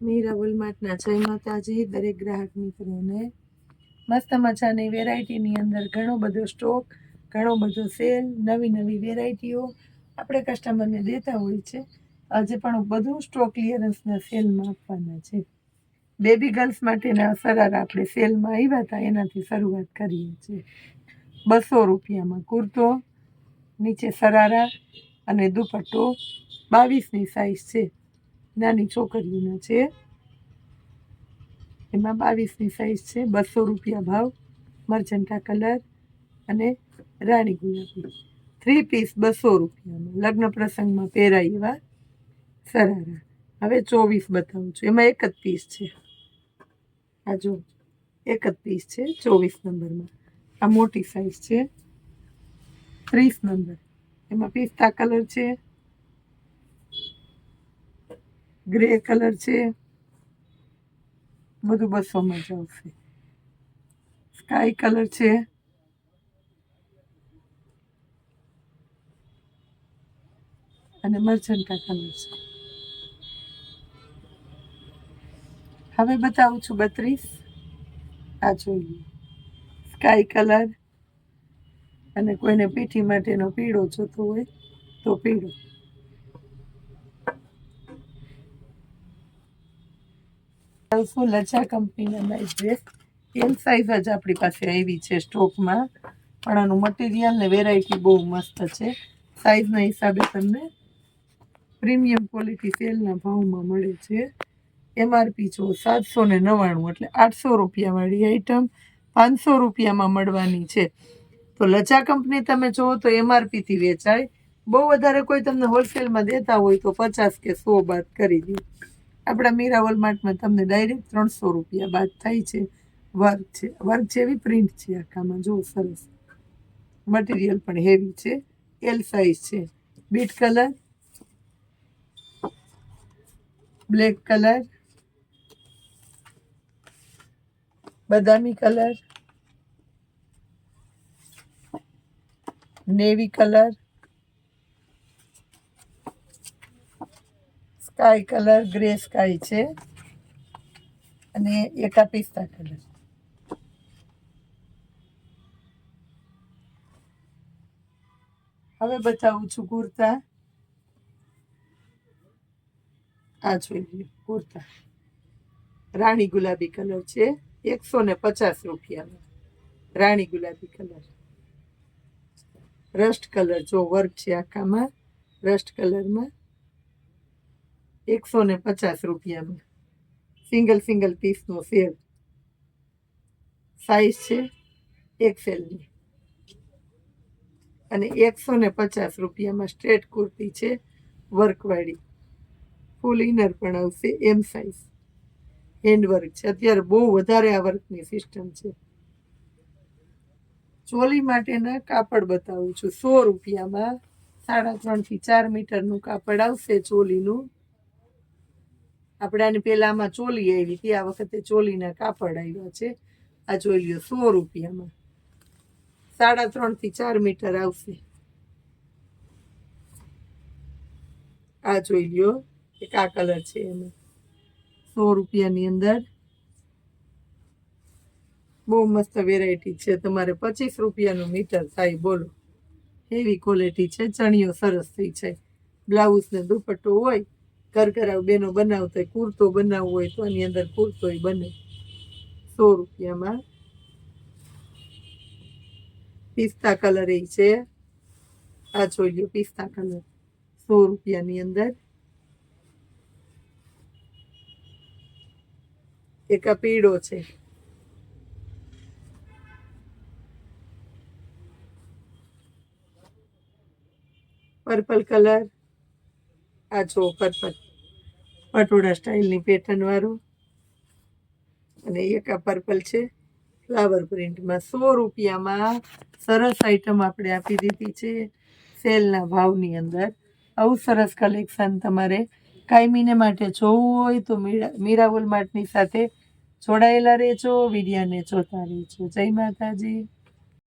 મીરા વોલમાર્ટના જય માતાજી, દરેક ગ્રાહક મિત્રોને મસ્ત મજાની વેરાયટીની અંદર ઘણો બધો સ્ટોક ઘણો બધો સેલ નવી નવી વેરાયટીઓ આપણે કસ્ટમરને દેતા હોય છે. આજે પણ બધું સ્ટોક ક્લિયરન્સના સેલમાં આપવાના છે. બેબી ગર્લ્સ માટેના સરારા આપણે સેલમાં આવ્યા હતા, એનાથી શરૂઆત કરીએ છીએ. બસો રૂપિયામાં કુર્તો, નીચે સરારા અને દુપટ્ટો બાવીસની સાઇઝ છે. નાની છોકરીઓના છે. એમાં બાવીસની સાઈઝ છે, બસો રૂપિયા ભાવ મરજન્ટા કલર અને રાણી ગુલાબી. થ્રી પીસ બસો રૂપિયામાં લગ્ન પ્રસંગમાં પહેરાય એવા સરારા હવે ચોવીસ બતાવું છું. એમાં એક જ પીસ છે. આ જો, એક જ પીસ છે ચોવીસ નંબરમાં. આ મોટી સાઈઝ છે. ત્રીસ નંબર. એમાં પિસ્તા કલર છે. ગ્રે કલર છે. બધું બસોમાં જ આવશે સ્કાય કલર છે. અને મર્ચન્ટા કલર છે. હવે બતાવું છું બત્રીસ. આ જોઈએ. Sky colour. અને કોઈને પીઠી માટેનો પીળો જોતો હોય તો પીળો. ફૂલ લચા કંપનીના નાઇટ ડ્રેસ એલ સાઇઝ જ આપણી પાસે આવી છે સ્ટોકમાં પણ આનું મટીરિયલ ને વેરાયટી બહુ મસ્ત છે. સાઇઝના હિસાબે તમને પ્રીમિયમ ક્વોલિટી સેલના ભાવમાં મળે છે. એમઆરપી જો સાતસો ને નવ્વાણું એટલે આઠસો રૂપિયાવાળી આઈટમ પાંચસો રૂપિયામાં મળવાની છે. તો લચા કંપની તમે જુઓ તો એમઆરપીથી વેચાય. બહુ વધારે કોઈ તમને હોલસેલમાં દેતા હોય તો પચાસ કે સો બાદ કરી દે. આપણા મીરા માર્ટમાં તમને ડાયરેક્ટ ત્રણસો રૂપિયા બાદ થાય છે. વર્ક છે. વર્ક જેવી પ્રિન્ટ છે આખામાં. જુઓ, સરસ. મટીરિયલ પણ હેવી છે. એલ સાઇઝ છે. બીટ કલર બ્લેક કલર બદામી colour navy colour sky colour, grey sky છે. અને એકા પિસ્તા કલર. હવે બતાવું છું કુર્તા. આ જોઈ લ્યો કુર્તા. રાણી ગુલાબી કલર છે. એકસો ને પચાસ રૂપિયામાં. રાણી ગુલાબી કલર. રસ્ટ કલર જો વર્ક છે આખામાં, રસ્ટ કલરમાં. એકસો ને પચાસ રૂપિયામાં. સિંગલ સિંગલ પીસનો સેલ સાઈઝ છે એક્સેલની અને એકસો ને પચાસ રૂપિયામાં સ્ટ્રેટ કુર્તી છે વર્કવાળી ફૂલ ઇનર પણ આવશે એમ સાઈઝ હેન્ડવર્ક છે. અત્યારે બહુ વધારે આ વર્કની સિસ્ટમ છે. ચોલી માટેના કાપડ બતાવું છું. સો રૂપિયામાં સાડા ત્રણથી ચાર મીટરનું કાપડ આવશે ચોલીનું. આપણે આને પહેલાં આમાં ચોલી આવી હતી. આ વખતે ચોલીના કાપડ આવ્યા છે. આ જોઈ લ્યો, સો રૂપિયામાં. સાડા ત્રણથી ચાર મીટર આવશે. આ જોઈ લ્યો, એક આ કલર છે એમાં સો રૂપિયાની અંદર. બહુ મસ્ત વેરાયટી છે. તમારે પચીસ રૂપિયાનું મીટર થાય, બોલો. એવી ક્વોલિટી છે, ચણિયો સરસ થઈ છે બ્લાઉઝ ને દુપટ્ટો હોય કરકરાવ બેનો બનાવતા હોય, કુર્તો બનાવવો હોય, તો એની અંદર કુર્તોય બને. સો રૂપિયામાં. પિસ્તા કલર એ છે. આ જોઈ લો પિસ્તા કલર. સો રૂપિયાની અંદર. એક આ પીળો છે. Purple colour. આ જો પર્પલ પટોળા સ્ટાઇલની પેટર્નવાળું અને એક આ પર્પલ છે. ફ્લાવર પ્રિન્ટમાં સો રૂપિયામાં સરસ આઈટમ આપણે આપી દીધી છે. સેલના ભાવની અંદર. આવું સરસ કલેક્શન તમારે કાયમીને માટે જોવું હોય તો મીરા મીરા માર્ટની સાથે જોડાયેલા રહેજો. વિડિયાને જોતા રહેજો. જય માતાજી.